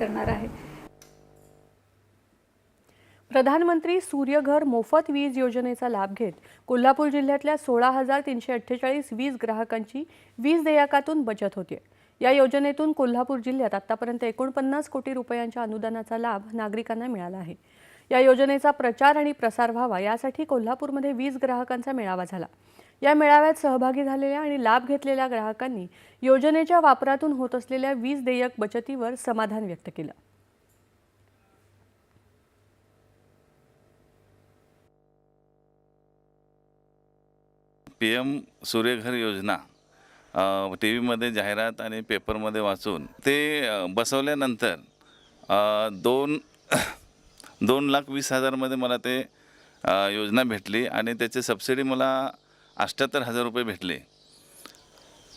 करणार आहे. प्रधानमंत्री सूर्यघर मोफत वीज योजनेचा लाभ घेत कोल्हापूर जिल्ह्यातल्या सोळा हजार तीनशे अठ्ठेचाळीस वीज ग्राहकांची वीज देयकातून बचत होते या योजनेतून कोल्हापूर जिल्ह्यात आतापर्यंत एकोणपन्नास कोटी रुपयांच्या अनुदानाचा लाभ नागरिकांना मिळाला आहे. या योजनेचा प्रचार आणि प्रसार व्हावा यासाठी कोल्हापूरमध्ये वीज ग्राहकांचा मेळावा झाला. या मेळाव्यात सहभागी झालेल्या आणि लाभ घेतलेल्या ग्राहकांनी योजनेच्या वापरातून होत असलेल्या वीज देयक बचतीवर समाधान व्यक्त केलं. पी एम सूर्यघर योजना टी व्हीमध्ये जाहिरात आणि पेपरमध्ये वाचून ते बसवल्यानंतर दोन दोन लाख वीस हजारमध्ये मला ते योजना भेटली आणि त्याची सबसिडी मला अठ्याहत्तर हजार रुपये भेटले.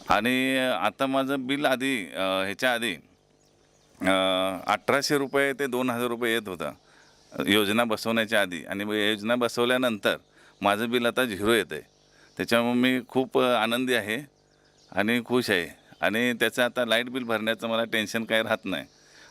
आणि आता माझं बिल आधी ह्याच्या आधी अठराशे रुपये ते दोन हजार रुपये येत होतं. योजना बसवण्याच्या आधी. आणि योजना बसवल्यानंतर माझं बिल आता झिरो येतं आहे त्याच्यामुळे मी खूप आनंदी आहे आणि खुश आहे. आणि त्याचं आता लाइट बिल भरण्याचं मला टेन्शन काही राहत नाही.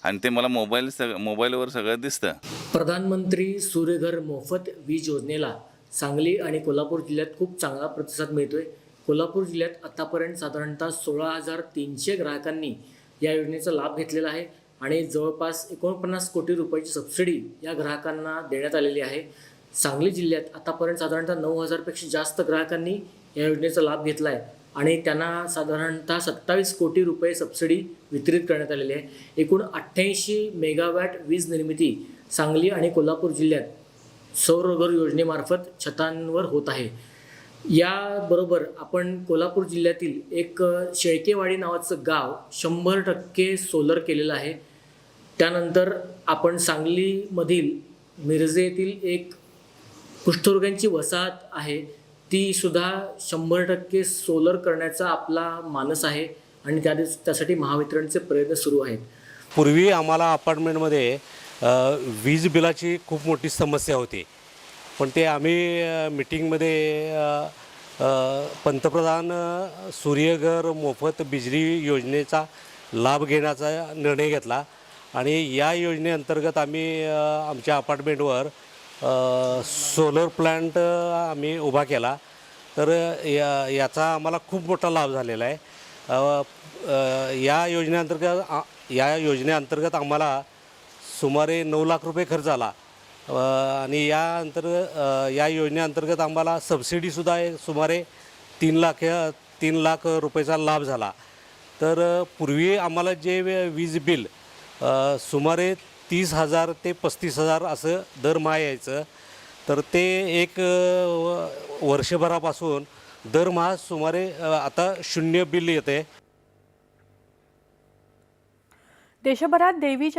आणि ते मला मोबाईल सग मोबाईलवर सगळं दिसतं. प्रधानमंत्री सूर्यघर मोफत वीज योजनेला सांगली आणि कोल्हापूर जिल्ह्यात खूप चांगला प्रतिसाद मिळतोय. कोल्हापूर जिल्ह्यात आतापर्यंत साधारणतः सोळा हजार तीनशे ग्राहकांनी या योजनेचा लाभ घेतलेला आहे आणि जवळपास एकोणपन्नास कोटी रुपयाची सबसिडी या ग्राहकांना देण्यात आलेली आहे. सांगली जिल्ह्यात आतापर्यंत साधारणतः नऊ हजारपेक्षा जास्त ग्राहकांनी या योजनेचा लाभ घेतला आहे आणि त्यांना साधारणतः सत्तावीस कोटी रुपये सबसिडी वितरित करण्यात आलेली आहे. एकूण अठ्ठ्याऐंशी मेगावॅट वीज निर्मिती सांगली आणि कोल्हापूर जिल्ह्यात सौरघर योजनेमार्फत छतांवर होत आहे. याबरोबर आपण कोल्हापूर जिल्ह्यातील एक शेळकेवाडी नावाचं गाव शंभर टक्के सोलर केलेलं आहे. त्यानंतर आपण सांगलीमधील मिरजे येथील एक कुष्ठरोग्यांची वसाहत आहे. ती सुद्धा शंभर टक्के सोलर करण्याचा आपला मानस आहे आणि त्या त्यासाठी महावितरणचे प्रयत्न सुरू आहेत. पूर्वी आम्हाला अपार्टमेंटमध्ये वीज बिलाची खूप मोठी समस्या होती. पण ते आम्ही मिटिंगमध्ये पंतप्रधान सूर्यघर मोफत बिजली योजनेचा लाभ घेण्याचा निर्णय घेतला. आणि या योजनेअंतर्गत आम्ही आमच्या अपार्टमेंटवर सोलर प्लॅन्ट आम्ही उभा केला. तर या याचा आम्हाला खूप मोठा लाभ झालेला आहे. या योजनेअंतर्गत या योजनेअंतर्गत आम्हाला सुमारे नऊ लाख रुपये खर्च आला आणि या अंतर्गत या योजनेअंतर्गत आम्हाला सबसिडीसुद्धा आहे सुमारे तीन लाख तीन लाख रुपयेचा लाभ झाला. तर पूर्वी आम्हाला जे वीज बिल सुमारे तीस हजार ते पस्तीस हजार असं दरमहा यायचं. तर ते एक व- वर्षभरापासून दरमहा सुमारे आता शून्य बिल येते. देशभरात देवीच्या